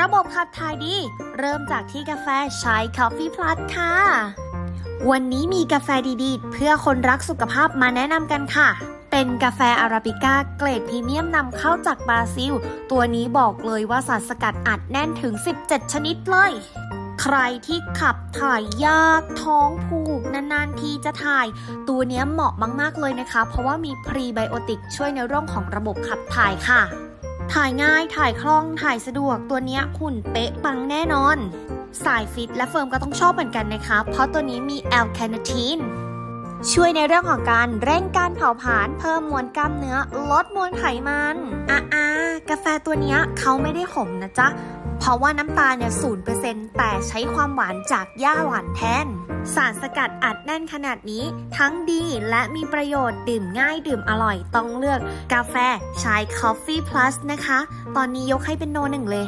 ระบบขับถ่ายดี เริ่มจากที่กาแฟใช้ Coffee Plus ค่ะ วันนี้มีกาแฟดีๆ เพื่อคนรักสุขภาพมาแนะนำกันค่ะ เป็นกาแฟอาราบิก้าเกรดพรีเมียมนำเข้าจากบราซิล ตัวนี้บอกเลยว่าสารสกัดอัดแน่นถึง 17 ชนิดเลย ใครที่ขับถ่ายยากท้องผูกนานๆทีจะถ่าย ตัวนี้เหมาะมากๆเลยนะคะ เพราะว่ามีพรีไบโอติกช่วยในเรื่องของระบบขับถ่ายค่ะ ถ่ายง่ายถ่ายคล่องถ่ายสะดวกตัวนี้ยหุ่นเป๊ะปังแน่นอน สายฟิตและเฟิร์มก็ต้องชอบเหมือนกันนะคะ เพราะตัวนี้มีแอลคาเนทีน ช่วยในเรื่องของการเร่งการเผาผลาญเพิ่มมวลกล้ามเนื้อ ลดมวลไขมันอะอ่ากาแฟตัวนี้เขาไม่ได้ขมนะจ๊ะ เพราะว่าน้ำตาลเนี่ยศูนเปอร์เซ็นต์แต่ใช้ความหวานจากหญ้าหวานแทน สารสกัดอัดแน่นขนาดนี้ ทั้งดีและมีประโยชน์ดื่มง่ายดื่มอร่อยต้องเลือกกาแฟชาย Coffee Plus นะคะ ตอนนี้ยกให้เป็นโนหนึ่งเลย